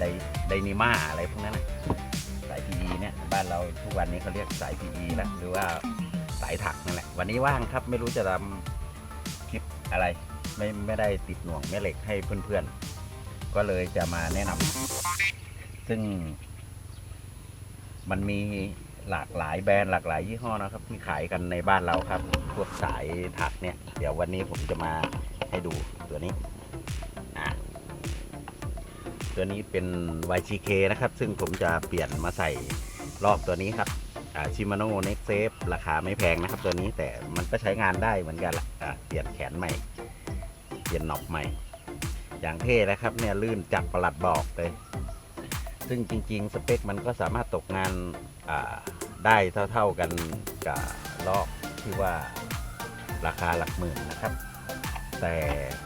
ไดไดนิมาอะไรพวกนั้นนะสาย PE เนี่ยบ้านเราทุกวันนี้เขาเรียกสาย PE แล้วหรือว่าสายถักนั่นแหละวันนี้ว่างครับไม่รู้จะทำคลิปอะไร ไม่ไม่ได้ติดหน่วงแม่เหล็กให้เพื่อนๆ ก็เลยจะมาแนะนำซึ่ง มันมีหลากหลายแบรนด์หลากหลายยี่ห้อนะครับที่ขายกันในบ้านเราครับ พวกสายถักเนี่ย เดี๋ยววันนี้ผมจะมาให้ดูตัวนี้ ตัวนี้เป็น YGK นะครับ ซึ่งผมจะเปลี่ยนมาใส่รอบตัวนี้ครับชิมาโน่เน็กเซฟราคาไม่แพงนะครับ ตัวนี้แต่มันก็ใช้งานได้เหมือนกันละเปลี่ยนแขนใหม่ เปลี่ยนหนอบใหม่ อย่างเท่นะครับเนี่ยลื่นจับประหลัดบอกเลย ซึ่งจริง ๆ สเปคมันก็สามารถตกงานได้เท่า ๆกันกับลอกที่ว่าราคาหลักหมื่นนะครับ แต่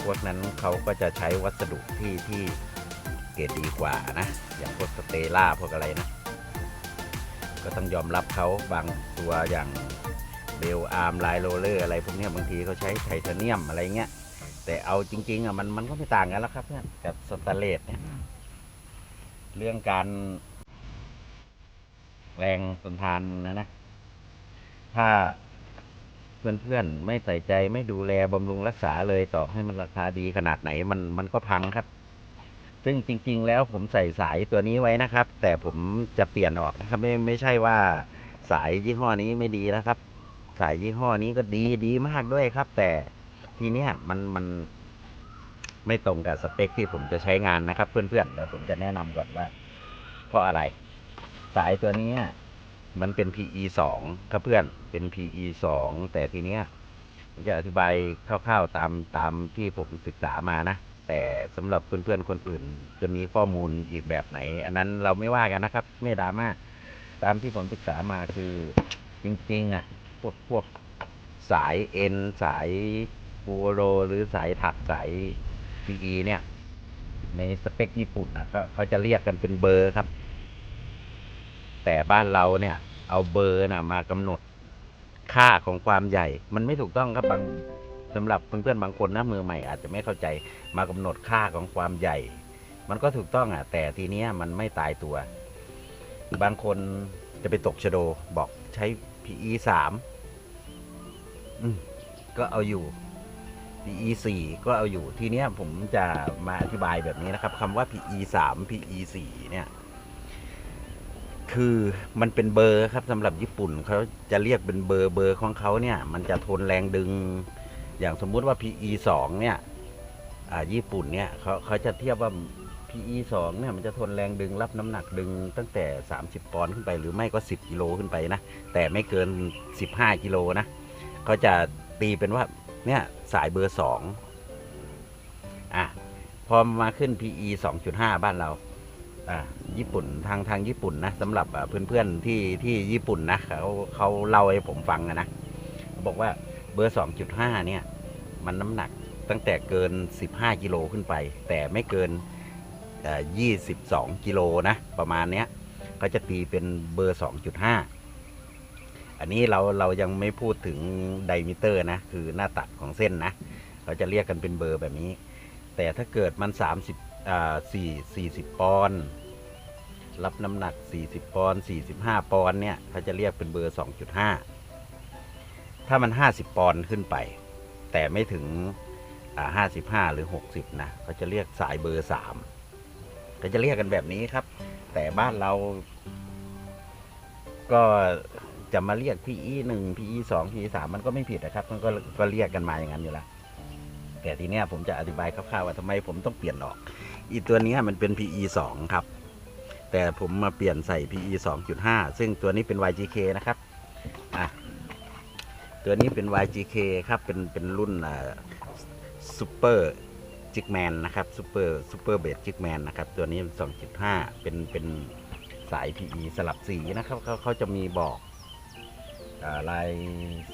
พวกนั้นเขาก็จะใช้วัสดุที่ที่ เกรดดีกว่านะ อย่างพวกสเตล่าพวกอะไรนะ ก็ต้องยอมรับเขาบางตัวอย่างเบลอาร์มไลโรเลอร์อะไรพวกนี้บางทีเขาใช้ไทเทเนียมอะไรเงี้ย แต่เอาจริงๆอะมันมันก็ไม่ต่างกันแล้วครับเพื่อนกับสแตนเลสเนี่ยเรื่องการแรงทนทานนะนะ ถ้าเพื่อนๆ ไม่ใส่ใจไม่ดูแลบำรุงรักษาเลยต่อให้มันราคาดีขนาดไหน มันมันก็พังครับ ซึ่งจริง ๆ แล้วผมใส่สายตัวนี้ไว้นะครับ แต่ผมจะเปลี่ยนออกนะครับ ไม่ไม่ใช่ว่าสายยี่ห้อนี้ไม่ดีนะครับ สายยี่ห้อนี้ก็ดีดีมากด้วยครับ แต่ทีเนี้ยมันมันไม่ตรงกับสเปคที่ผมจะใช้งานนะครับ เพื่อนๆเดี๋ยวผมจะแนะนำก่อนว่า เพราะอะไร สายตัวนี้มันเป็น PE 2ครับเพื่อนเป็น PE 2แต่ทีเนี้ยผมจะอธิบายคร่าวๆตามตามที่ผมศึกษามานะ แต่สำหรับเพื่อนๆคนอื่น จะมีข้อมูลอีกแบบไหน อันนั้นเราไม่ว่ากันนะครับ ไม่ดราม่าตามที่ผมศึกษามาคือ จริงๆอะพวกพวกสายเอ็นสายฟูโร หรือสายถักสาย PE เนี่ย ในสเปคญี่ปุ่นนะก็เขาจะเรียกกันเป็นเบอร์ครับ แต่บ้านเราเนี่ย เอาเบอร์นะมากำหนดค่าของความใหญ่ มันไม่ถูกต้องครับบาง สำหรับเพื่อนๆบางคนนะมือใหม่อาจจะไม่เข้าใจมากำหนดค่าของความใหญ่ มันก็ถูกต้องอะแต่ทีเนี้ยมันไม่ตายตัว บางคนจะไปตกชโดบอกใช้ PE สามก็เอาอยู่ PE 4ก็เอาอยู่ทีเนี้ยผมจะมาอธิบายแบบนี้นะครับคำว่า PE 3 PE 4เนี่ยคือมันเป็นเบอร์ครับสำหรับญี่ปุ่นเขาจะเรียกเป็นเบอร์เบอร์ของเขาเนี่ย มันจะทนแรงดึง อย่างสมมุติว่า PE 2เนี่ยญี่ปุ่นเนี่ยเขาเขาจะเทียบว่า PE 2เนี่ยมันจะทนแรงดึงรับน้ำหนักดึงตั้งแต่ 30 ปอนด์ขึ้นไป หรือไม่ก็ 10 กิโลขึ้นไปนะ แต่ไม่เกิน 15 กิโลนะเขาจะตีเป็นว่าเนี่ยสายเบอร์สองอะ พอมาขึ้น PE 2.5 บ้านเราอะญี่ปุ่นทางทางญี่ปุ่นนะสำหรับเพื่อนๆที่ที่ญี่ปุ่นนะเขาเขาเล่าให้ผมฟังนะบอกว่า เบอร์ 2.5 เนี่ย มันน้ำหนักตั้งแต่เกิน 15 กิโลขึ้นไป แต่ไม่เกิน 22 กิโลนะ ประมาณเนี้ยเขาจะตีเป็นเบอร์ 2.5 อันนี้เราเรายังไม่พูดถึงไดมิเตอร์นะ คือหน้าตัดของเส้นนะ เราจะเรียกกันเป็นเบอร์แบบนี้ แต่ถ้าเกิดมัน 30อ่า4 40 ปอนด์รับน้ำหนัก 40 ปอนด์45 ปอนด์เนี่ยเขาจะเรียกเป็นเบอร์ 2.5 ถ้ามัน 50 ปอนด์ขึ้นไป แต่ไม่ถึงอ่า55หรือ 60 นะเขาจะเรียกสายเบอร์3เขาจะเรียกกันแบบนี้ครับ แต่บ้านเรา ก็จะมาเรียก PE หนึ่ง PE สอง PE สามมันก็ไม่ผิดนะครับ มันก็ก็เรียกกันมาอย่างนั้นอยู่แล้วแต่ทีเนี้ยผมจะอธิบายคร่าวๆว่าทำไมผมต้องเปลี่ยนออก อีตัวนี้มันเป็น PE สองครับ แต่ผมมาเปลี่ยนใส่ PE สองจุดห้าซึ่งตัวนี้เป็น YGK นะครับ ตัวนี้เป็น YGK ครับ เป็นเป็นรุ่นอ่าซูเปอร์จิกแมนนะครับซูเปอร์ซูเปอร์เบสจิกแมนนะครับ ตัวนี้ 2.5 เป็นเป็นสาย PE สลับสีนะครับเขาเขาจะมีบอกอลาย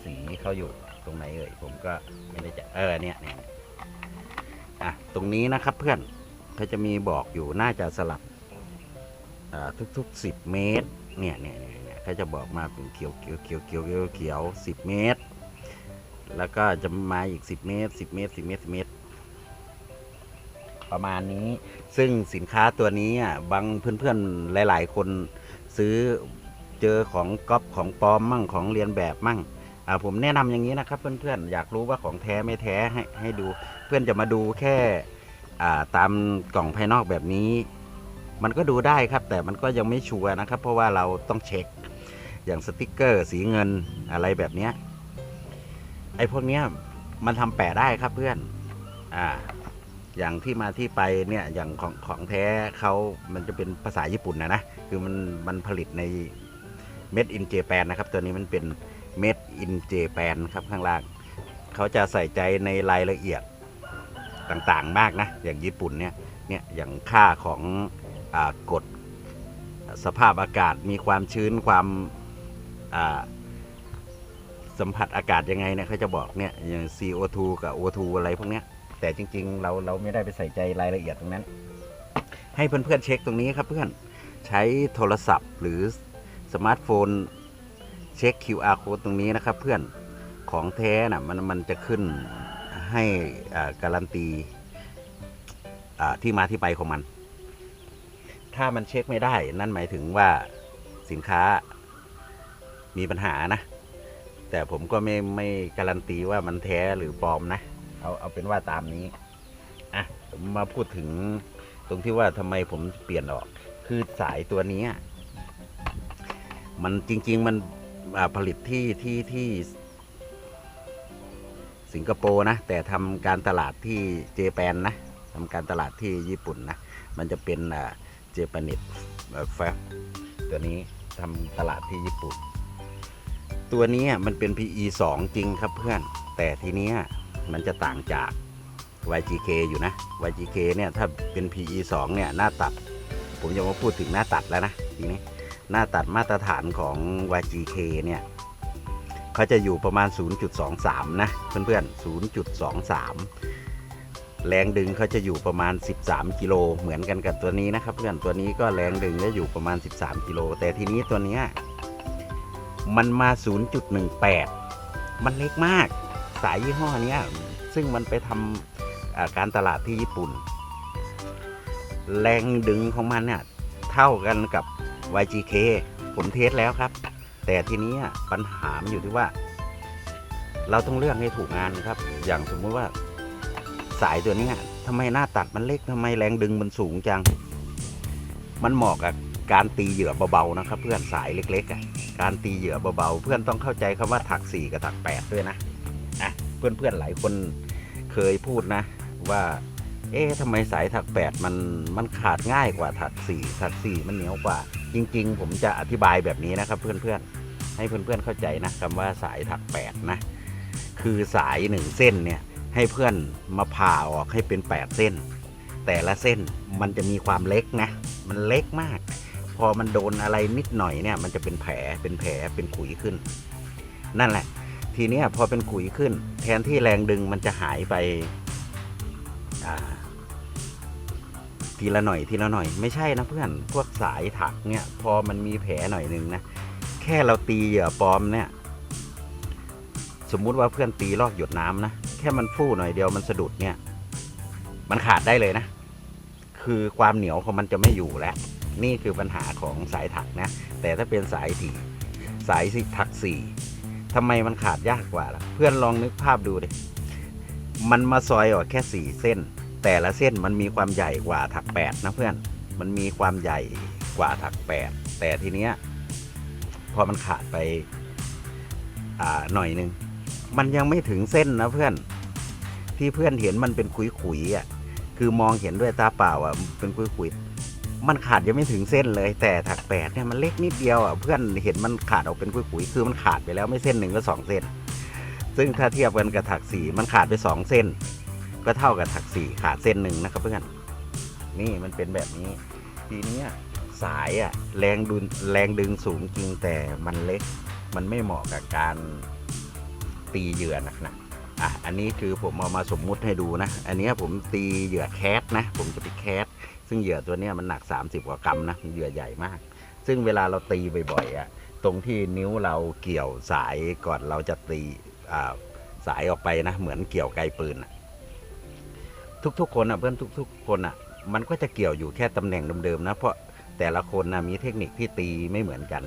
สีเขาอยู่ตรงไหนเอ่ยผมก็ไม่ได้จะเออเนี่ยเนี่ยอะตรงนี้นะครับเพื่อนเขาจะมีบอกอยู่น่าจะสลับทุกๆ 10 เมตร เนี่ยเนี่ย เขาจะบอกมาเป็นเขียวเขียวเขียวเขียวเขียวเขียวสิบเมตร แล้วก็จะมาอีกสิบเมตรสิบเมตรสิบเมตรสิบเมตร ประมาณนี้ ซึ่งสินค้าตัวนี้อะบางเพื่อนๆหลาย ๆ คนซื้อเจอของก๊อปของปลอมมั่งของเรียนแบบมั่งอ่าผมแนะนำอย่างนี้นะครับ เพื่อนๆอยากรู้ว่าของแท้ไม่แท้ให้ให้ดู เพื่อนจะมาดูแค่อ่าตามกล่องภายนอกแบบนี้มันก็ดูได้ครับ แต่มันก็ยังไม่ชัวร์นะครับ เพราะว่าเราต้องเช็ค อย่างสติกเกอร์ สีเงินอะไรแบบเนี้ยไอ้พวกเนี้ยมันทำแปะได้ครับเพื่อน อ่า อย่างที่มาที่ไปเนี่ยอย่างของของแท้เขามันจะเป็นภาษาญี่ปุ่นนะนะ คือมันมันผลิตใน Made in Japan นนะครับ ตัวนี้มันเป็น Made in Japan ครับข้างล่าง เขาจะใส่ใจในรายละเอียดต่างๆมากนะ อย่างญี่ปุ่นเนี่ย เนี่ยอย่างค่าของอกฎสภาพอากาศมีความชื้นความ สัมผัสอากาศยังไงเนี่ยเขาจะบอกเนี่ยอย่าง CO2 กับ O2 อะไรพวกเนี้ย แต่จริง ๆ เราเราไม่ได้ไปใส่ใจรายละเอียดตรงนั้น ให้เพื่อนๆเช็คตรงนี้ครับเพื่อนใช้โทรศัพท์หรือสมาร์ทโฟน เช็ค QR code ตรงนี้นะครับ เพื่อนของแท้น่ะมันมันจะขึ้นให้การันตีที่มาที่ไปของมัน ถ้ามันเช็คไม่ได้ นั่นหมายถึงว่าสินค้า มีปัญหานะ แต่ผมก็ไม่ไม่การันตีว่ามันแท้หรือปลอมนะ เอาเอาเป็นว่าตามนี้อะมาพูดถึงตรงที่ว่าทำไมผมเปลี่ยนออก คือสายตัวนี้ มันจริง ๆ มันผลิตที่ที่ที่สิงคโปร์นะ แต่ทำการตลาดที่เจแปนนะทำการตลาดที่ญี่ปุ่นนะ มันจะเป็นอ่าเจแปนิดแฟบตัวนี้ทำตลาดที่ญี่ปุ่น ตัวนี้มันเป็น PE 2 จริงครับเพื่อน แต่ทีนี้มันจะต่างจาก YGK อยู่นะ YGK เนี่ยถ้าเป็น PE 2 เนี่ยหน้าตัด ผมจะมาพูดถึงหน้าตัดแล้วนะทีนี้หน้าตัดมาตรฐานของ YGK เนี่ยเขาจะอยู่ประมาณ 0.23 นะเพื่อนๆ 0.23 แรงดึงเขาจะอยู่ประมาณ 13 กิโลเหมือนกันกับตัวนี้นะครับเพื่อนตัวนี้ก็แรงดึงจะอยู่ประมาณ 13 กิโลแต่ทีนี้ตัวเนี้ย มันมา 0.18 มันเล็กมาก สายยี่ห้อนี้ซึ่งมันไปทำการตลาดที่ญี่ปุ่น แรงดึงของมันเนี่ยเท่ากันกับ YGK ผมเทสแล้วครับ แต่ทีนี้ปัญหามอยู่ที่ว่า เราต้องเลือกให้ถูกงานครับ อย่างสมมุติว่าสายตัวนี้ทำไมหน้าตัดมันเล็กทำไมแรงดึงมันสูงจัง มันเหมาะกับ การตีเหยื่อเบาๆนะครับ เพื่อนสายเล็กๆการตีเหยื่อเบาๆเพื่อนต้องเข้าใจคำว่าถักสี่กับถักแปดด้วยนะอะเพื่อนๆหลายคนเคยพูดนะ ว่า เอ๊ะทำไมสายถักแปดมันมันขาดง่ายกว่าถักสี่ถักสี่มันเหนียวกว่า จริง ๆ ผมจะอธิบายแบบนี้นะครับ เพื่อนๆให้เพื่อนๆเข้าใจนะคำว่าสายถักแปดนะ คือสายหนึ่งเส้นเนี่ยให้เพื่อนมาผ่าออกให้เป็นแปดเส้น แต่ละเส้นมันจะมีความเล็กนะ มันเล็กมาก พอมันโดนอะไรนิดหน่อยเนี่ย มันจะเป็นแผลเป็นแผลเป็นขุยขึ้น นั่นแหละ ทีนี้พอเป็นขุยขึ้น แทนที่แรงดึงมันจะหายไปทีละหน่อยทีละหน่อยไม่ใช่นะเพื่อนพวกสายถักเนี่ย พอมันมีแผลหน่อยหนึงนะแค่เราตีเหยื่อปลอมเนี่ย สมมุติว่าเพื่อนตีลอกหยดน้ำนะแค่มันฟู่หน่อยเดียวมันสะดุดเนี่ย มันขาดได้เลยนะ คือความเหนียวของมันจะไม่อยู่แล้ว นี่คือปัญหาของสายถักนะ แต่ถ้าเป็นสายถี่สายสิถักสี่ทำไมมันขาดยากกว่าล่ะ เพื่อนลองนึกภาพดูดิมันมาซอยออกแค่สี่เส้น แต่ละเส้นมันมีความใหญ่กว่าถักแปดนะเพื่อน มันมีความใหญ่กว่าถักแปดแต่ทีเนี้ยพอมันขาดไปอ่าหน่อยนึง มันยังไม่ถึงเส้นนะเพื่อน ที่เพื่อนเห็นมันเป็นขุยๆอะ คือมองเห็นด้วยตาเปล่าอะ เป็นขุยๆ มันขาดยังไม่ถึงเส้นเลย แต่ถักแปดเนี่ยมันเล็กนิดเดียวอะเพื่อนเห็นมันขาดออกเป็นขุยๆคือมันขาดไปแล้วไม่เส้นหนึ่งก็สองเส้น ซึ่งถ้าเทียบกันกับถักสี่มันขาดไปสองเส้น ก็เท่ากับถักสี่ขาดเส้นหนึ่งนะครับเพื่อนนี่มันเป็นแบบนี้ ทีนี้สายอะแรงดุนแรงดึงสูงจริงแต่มันเล็ก มันไม่เหมาะกับการตีเหยื่อหนัก อะอันนี้คือผมเอามาสมมุติให้ดูนะ อันนี้ผมตีเหยื่อแคสนะ ผมจะไปแคสซึ่งเหยื่อตัวนี้มันหนัก 30 กว่ากรัมนะเหยื่อใหญ่มาก ซึ่งเวลาเราตีบ่อยๆอะตรงที่นิ้วเราเกี่ยวสายก่อนเราจะตีสายออกไปนะ เหมือนเกี่ยวไกลปืนทุกๆคนอะเพื่อนทุก ๆ คนอะ มันก็จะเกี่ยวอยู่แค่ตำแหน่งเดิมๆนะเพราะแต่ละคนนะมีเทคนิคที่ตีไม่เหมือนกัน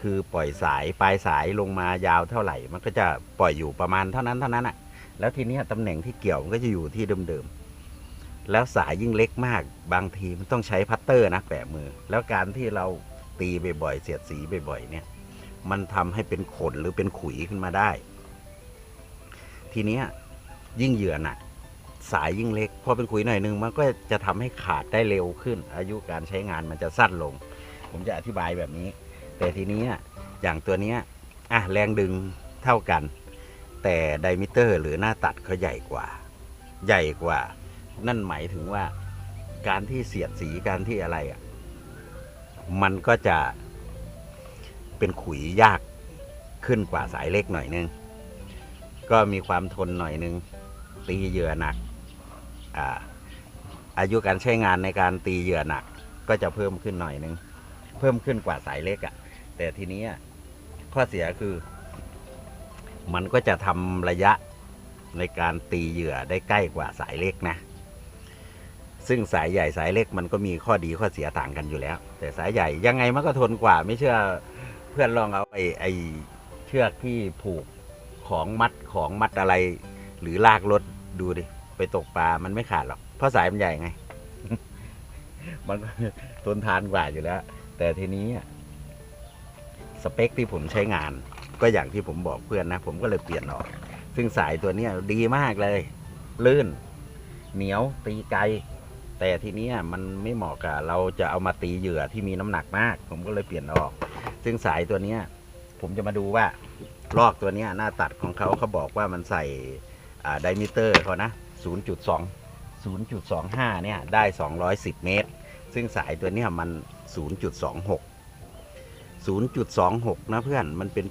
คือปล่อยสายปลายสายลงมายาวเท่าไหร่ มันก็จะปล่อยอยู่ประมาณเท่านั้นเท่านั้นอะ แล้วทีนี้ตำแหน่งที่เกี่ยวมันก็จะอยู่ที่เดิมๆ แล้วสายยิ่งเล็กมาก บางทีมันต้องใช้พัตเตอร์นะแปะมือ แล้วการที่เราตีบ่อยๆ เสียดสีบ่อยๆ เนี่ย มันทำให้เป็นขนหรือเป็นขุยขึ้นมาได้ ทีนี้ยิ่งเหยื่อหนักสายยิ่งเล็กพอเป็นขุยหน่อยนึงมันก็จะทำให้ขาดได้เร็วขึ้น อายุการใช้งานมันจะสั้นลง ผมจะอธิบายแบบนี้ แต่ทีนี้อย่างตัวนี้อะแรงดึงเท่ากัน แต่ไดมิเตอร์หรือหน้าตัดเขาใหญ่กว่า ใหญ่กว่า นั่นหมายถึงว่าการที่เสียดสีการที่อะไรอะมันก็จะเป็นขุยยากขึ้นกว่าสายเล็กหน่อยนึง ก็มีความทนหน่อยนึง ตีเหยื่อหนักอ่าอายุการใช้งานในการตีเหยื่อหนัก ก็จะเพิ่มขึ้นหน่อยนึง เพิ่มขึ้นกว่าสายเล็กอะ่ะ แต่ทีนี้ข้อเสียคือ มันก็จะทำระยะในการตีเหยื่อได้ใกล้กว่าสายเล็กนะ ซึ่งสายใหญ่สายเล็กมันก็มีข้อดีข้อเสียต่างกันอยู่แล้ว แต่สายใหญ่ยังไงมันก็ทนกว่า ไม่เชื่อเพื่อนลองเอาไอ้ไอ้เชือกที่ผูกของมัดของมัดอะไร หรือลากรถดูดิไปตกปลา มันไม่ขาดหรอก เพราะสายมันใหญ่ไง มันก็ทนทานกว่าอยู่แล้ว แต่ทีนี้สเปคที่ผมใช้งาน ก็อย่างที่ผมบอกเพื่อนนะ ผมก็เลยเปลี่ยนออก ซึ่งสายตัวเนี้ยดีมากเลย ลื่น เหนียวตีไกล แต่ทีนี้มันไม่เหมาะกับเราจะเอามาตีเหยื่อที่มีน้ำหนักมาก ผมก็เลยเปลี่ยนออก ซึ่งสายตัวเนี้ย ผมจะมาดูว่าลอกตัวเนี้ยหน้าตัดของเขาเขาบอกว่ามันใส่ไดมิเตอร์เขานะ 0.2 0.25 เนี่ยได้ 210 เมตร ซึ่งสายตัวเนี้ยมัน 0.26 0.26 นะเพื่อน มันเป็น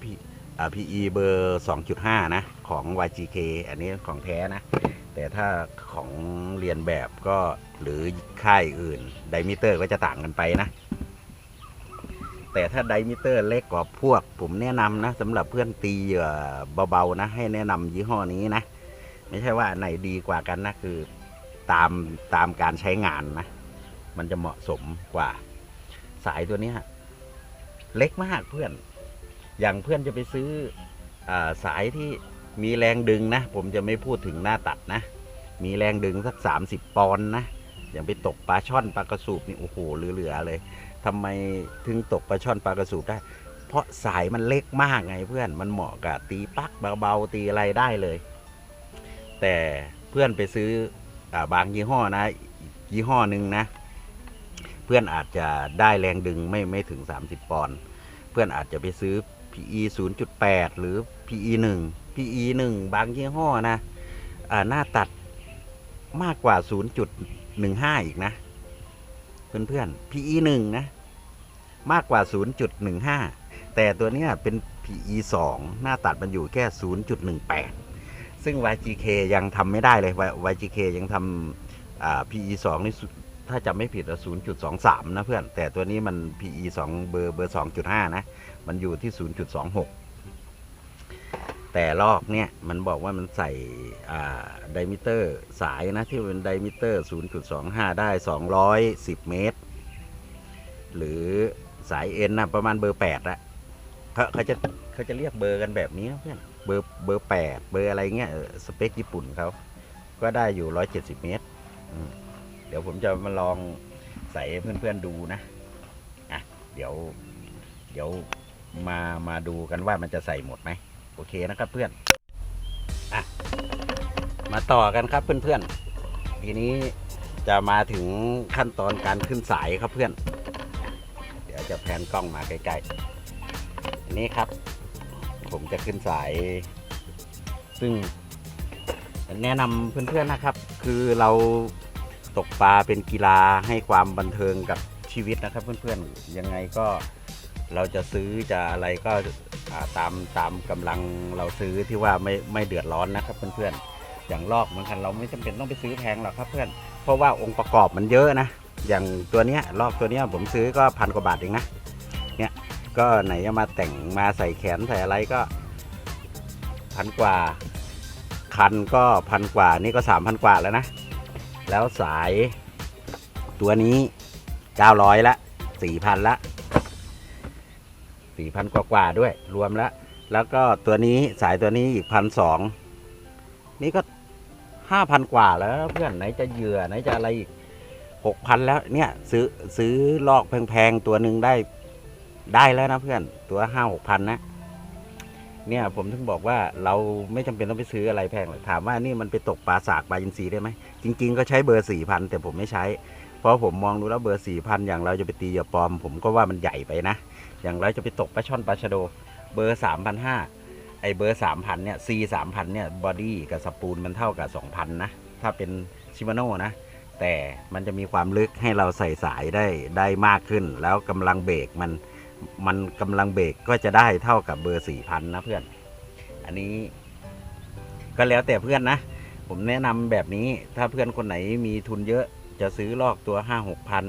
PE เบอร์ 2.5 นะ ของ YGK อันนี้ของแท้นะ แต่ถ้าของเรียนแบบก็หรือค่ายอื่น ไดมิเตอร์ก็จะต่างกันไปนะ แต่ถ้าไดมิเตอร์เล็กกว่าพวก ผมแนะนำนะสำหรับเพื่อนตีเหยื่อเบาๆนะ ให้แนะนำยี่ห้อนี้นะ ไม่ใช่ว่าไหนดีกว่ากันนะ คือตามตามการใช้งานนะ มันจะเหมาะสมกว่า สายตัวนี้เล็กมากเพื่อน อย่างเพื่อนจะไปซื้ออสายที่มีแรงดึงนะ ผมจะไม่พูดถึงหน้าตัดนะ มีแรงดึงสัก 30 ปอนด์นะ อย่างไปตกปลาช่อนปลากระสูบนี่โอ้โหเหลือๆเลยทำไมถึงตกปลาช่อนปลากระสูบได้ เพราะสายมันเล็กมากไงเพื่อนมันเหมาะกับตีปักเบาๆตีอะไรได้เลย แต่เพื่อนไปซื้ออบางยี่ห้อนะ ยี่ห้อหนึ่งนะ เพื่อนอาจจะได้แรงดึงไม่ไม่ถึง 30 ปอนด์เพื่อนอาจจะไปซื้อ PE 0.8 หรือ PE 1 PE 1 บางยี่ห้อนะหน้าตัดมากกว่า 0.15 อีกนะ เพื่อนๆ PE 1 นะ มากกว่า 0.15 แต่ตัวนี้เป็น PE 2 หน้าตัดมันอยู่แค่ 0.18 ซึ่ง YGK ยังทำไม่ได้เลย YGK ยังทำ PE 2นี่ถ้าจำไม่ผิดอะ0.23 นะเพื่อน แต่ตัวนี้มัน PE 2 เบอร์เบอร์ 2.5 นะ มันอยู่ที่ 0.26 แต่ลอกเนี่ยมันบอกว่ามันใส่ไดมิเตอร์สายนะที่เป็นไดมิเตอร์ 0.25 ได้ 210 เมตร หรือสายเอ็นนะประมาณเบอร์8ละเขาเขาจะเขาจะเรียกเบอร์กันแบบนี้นะเพื่อนเบอร์เบอร์8เบอร์อะไรเงี้ยสเปคญี่ปุ่นเขาก็ได้อยู่170เมตรอืมตร เดี๋ยวผมจะมาลองใส่เพื่อนๆดูนะ อะ เดี๋ยว เดี๋ยว มามาดูกันว่ามันจะใส่หมดไหมโอเคนะครับเพื่อนอะมาต่อกันครับเพื่อนๆทีนี้จะมาถึงขั้นตอนการขึ้นสายครับเพื่อน เดี๋ยวจะแพนกล้องมาใกล้ๆอันนี้ครับ ผมจะขึ้นสาย ซึ่งแนะนำเพื่อนๆนะครับ คือเราตกปลาเป็นกีฬาให้ความบันเทิงกับชีวิตนะครับ เพื่อนๆยังไงก็ เราจะซื้อจะอะไรก็ตามตามกำลังเราซื้อที่ว่าไม่ไม่เดือดร้อนนะครับเพื่อนๆอย่างลอกเหมือนกันเราไม่จำเป็นต้องไปซื้อแพงหรอกครับเพื่อนเพราะว่าองค์ประกอบมันเยอะนะอย่างตัวเนี้ยลอกตัวเนี้ยผมซื้อก็พันกว่าบาทเองนะเนี่ยก็ไหนจะมาแต่งมาใส่แขนใส่อะไรก็พันกว่าคันก็พันกว่านี่ก็สามพันกว่าแล้วนะ แล้วสายตัวนี้เก้าร้อยละสี่พันละ สี่พันกว่าๆด้วย รวมแล้ว แล้วก็ตัวนี้สายตัวนี้อีกพันสองนี่ก็ห้าพันกว่าแล้วเพื่อนไหนจะเหยื่อไหนจะอะไรอีกหกพันแล้วเนี่ย ซื้อซื้อลอกแพงๆตัวหนึ่งได้ได้แล้วนะเพื่อนตัวห้าหกพันนะ เนี่ยผมถึงบอกว่าเราไม่จำเป็นต้องไปซื้ออะไรแพงหรอกถามว่านี่มันไปตกปลาสากปลาอินทรีได้ไหมจริง ๆ ก็ใช้เบอร์สี่พันแต่ผมไม่ใช้ เพราะผมมองดูแล้วเบอร์สี่พันอย่างเราจะไปตีเหยื่อปลอม ผมก็ว่ามันใหญ่ไปนะ อย่างเรจะไปตกปลาช่อนปลาชะโด เบอร์สามพันห้าไอเบอร์สามพันเนี่ยซีสามพันเนี่ยบอดี้กับสปูลมันเท่ากับสองพันนะ ถ้าเป็นชิมาโน่นะ แต่มันจะมีความลึกให้เราใส่สายได้ได้มากขึ้น แล้วกำลังเบรกมันมันกำลังเบรกก็จะได้เท่ากับเบอร์สี่พันนะเพื่อน อันนี้ก็แล้วแต่เพื่อนนะ ผมแนะนำแบบนี้ถ้าเพื่อนคนไหนมีทุนเยอะจะซื้อลอกตัวห้าหกพัน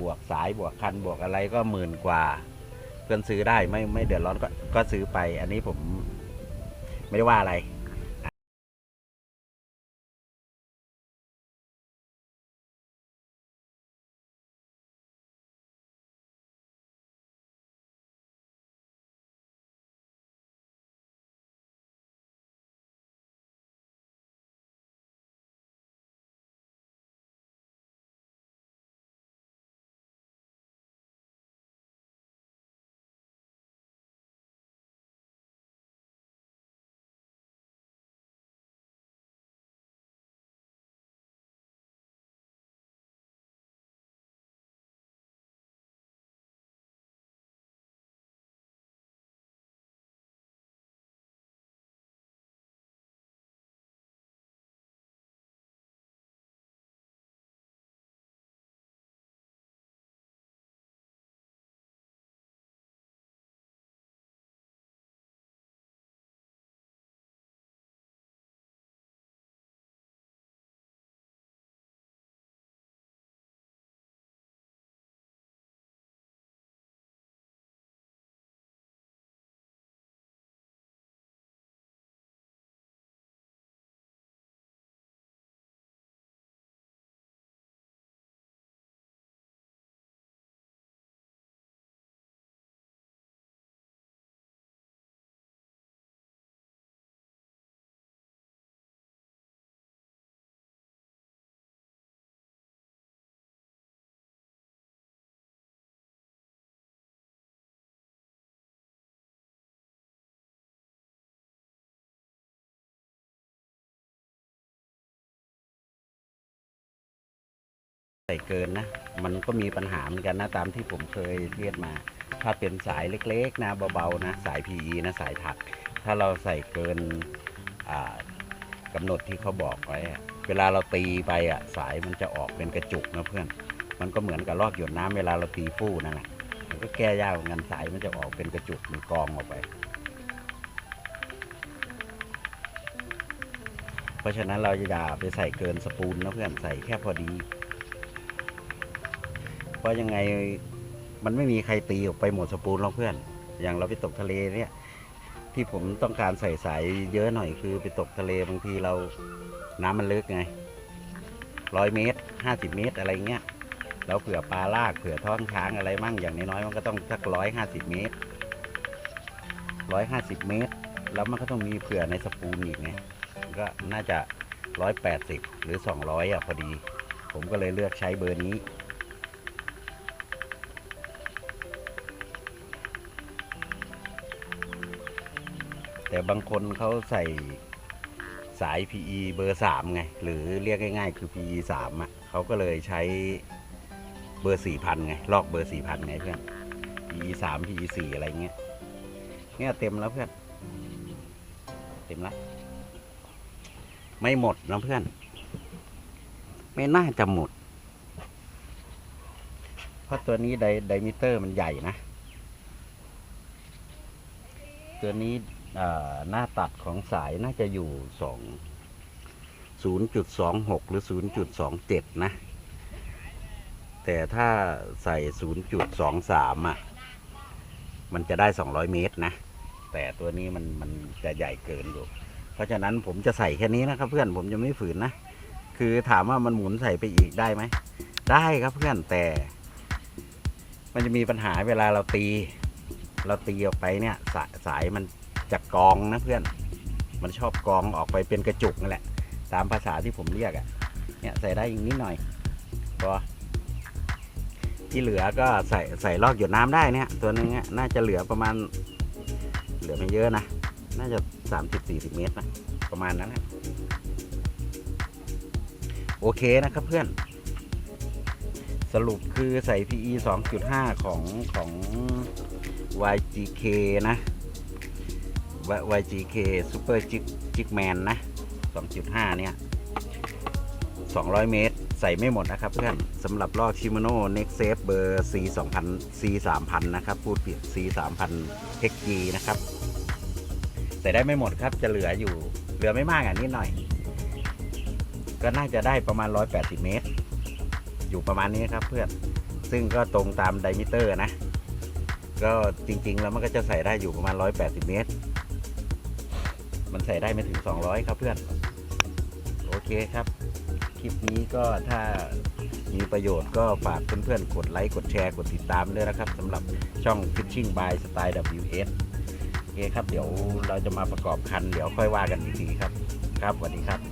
บวกสายบวกคันบวกอะไรก็หมื่นกว่า อนซื้อได้ไม่ไม่เดือดร้อนก็ก็ซื้อไป อันนี้ผมไม่ได้ว่าอะไร ใส่เกินนะ มันก็มีปัญหาเหมือนกันนะ ตามที่ผมเคยเทียบมา ถ้าเป็นสายเล็กๆนะเบาๆนะ สาย PE นะสายถัก ถ้าเราใส่เกินกำหนดที่เขาบอกไว้ เวลาเราตีไปอะสายมันจะออกเป็นกระจุกนะเพื่อน มันก็เหมือนกับลอกหยดน้ำเวลาเราตีฟู่นั่นแหละมันก็แก้ยากเหมือนกันสายมันจะออกเป็นกระจุกมันกองออกไป เพราะฉะนั้นเราอย่าไปใส่เกินสปูลนะเพื่อนใส่แค่พอดี เพราะยังไงมันไม่มีใครตีออกไปหมดสปูลหรอกเพื่อน อย่างเราไปตกทะเลเนี่ยที่ผมต้องการใส่สายเยอะหน่อยคือไปตกทะเลบางทีเราน้ำมันลึกไงร้อยเมตรห้าสิบเมตรอะไรเงี้ยเราเผื่อปลาลากเผื่อท้องช้างอะไรมั่งอย่างน้อยๆมันก็ต้องสักร้อยห้าสิบเมตรร้อยห้าสิบเมตร แล้วมันก็ต้องมีเผื่อในสปูลอีกไงก็น่าจะร้อยแปดสิบหรือสองร้อยอะพอดี ผมก็เลยเลือกใช้เบอร์นี้ แต่บางคนเขาใส่สาย PE เบอร์สามไง หรือเรียกง่ายๆ คือ PE สามอะเขาก็เลยใช้เบอร์สี่พันไง ลอกเบอร์สี่พันไงเพื่อน PE สาม PE สี่อะไรเงี้ย เนี่ยเต็มแล้วเพื่อน เต็มแล้ว ไม่หมดนะเพื่อน ไม่น่าจะหมด เพราะตัวนี้ไดไดมิเตอร์มันใหญ่นะ ตัวนี้ หน้าตัดของสายน่าจะอยู่สองศูนย์จุดสองหกหรือศูนย์จุดสองเจ็ดนะ แต่ถ้าใส่ศูนย์จุดสองสามอะ มันจะได้ 200 เมตรนะ แต่ตัวนี้มันมันจะใหญ่เกินอยู่ เพราะฉะนั้นผมจะใส่แค่นี้นะครับเพื่อน ผมจะไม่ฝืนนะ คือถามว่ามันหมุนใส่ไปอีกได้ไหม ได้ครับเพื่อน แต่ มันจะมีปัญหาเวลาเราตี เราตีออกไปเนี่ย สายสายมัน จะกองนะเพื่อน มันชอบกองออกไปเป็นกระจุกนั่นแหละ ตามภาษาที่ผมเรียกอะ่ะ เนี่ยใส่ได้อีกนิดหน่อยพอที่เหลือก็ใส่ใส่ลอกหยดน้ำได้เนี่ย ตัวนึงเนี่ยน่าจะเหลือประมาณ เหลือไม่เยอะนะ น่าจะสามสิบสี่สิบเมตรนะประมาณนั้นนะโอเคนะครับเพื่อน สรุปคือใส่ PE 2.5 ของของ YGK นะ YGK Super Jig Jigman นะ 2.5 เนี่ย 200 เมตร ใส่ไม่หมดนะครับเพื่อนสำหรับลอก Shimano Next Safe เบอร์ C 2000 C 3000นะครับ พูดผิด C 3000 XG นะครับ ใส่ได้ไม่หมดครับจะเหลืออยู่เหลือไม่มากอะนิดหน่อย ก็น่าจะได้ประมาณ 180 เมตร อยู่ประมาณนี้ครับเพื่อนซึ่งก็ตรงตามไดมิเตอร์นะก็จริงๆ แล้วมันก็จะใส่ได้อยู่ประมาณ 180 เมตร มันใส่ได้ไม่ถึง 200 ครับเพื่อน โอเคครับ คลิปนี้ก็ถ้ามีประโยชน์ก็ฝากเพื่อนๆ กดไลค์กดแชร์กดติดตามด้วยนะครับสำหรับช่อง Fishing by Style WS โอเคครับ เดี๋ยวเราจะมาประกอบคัน เดี๋ยวค่อยว่ากันอีกทีครับ ครับสวัสดีครับ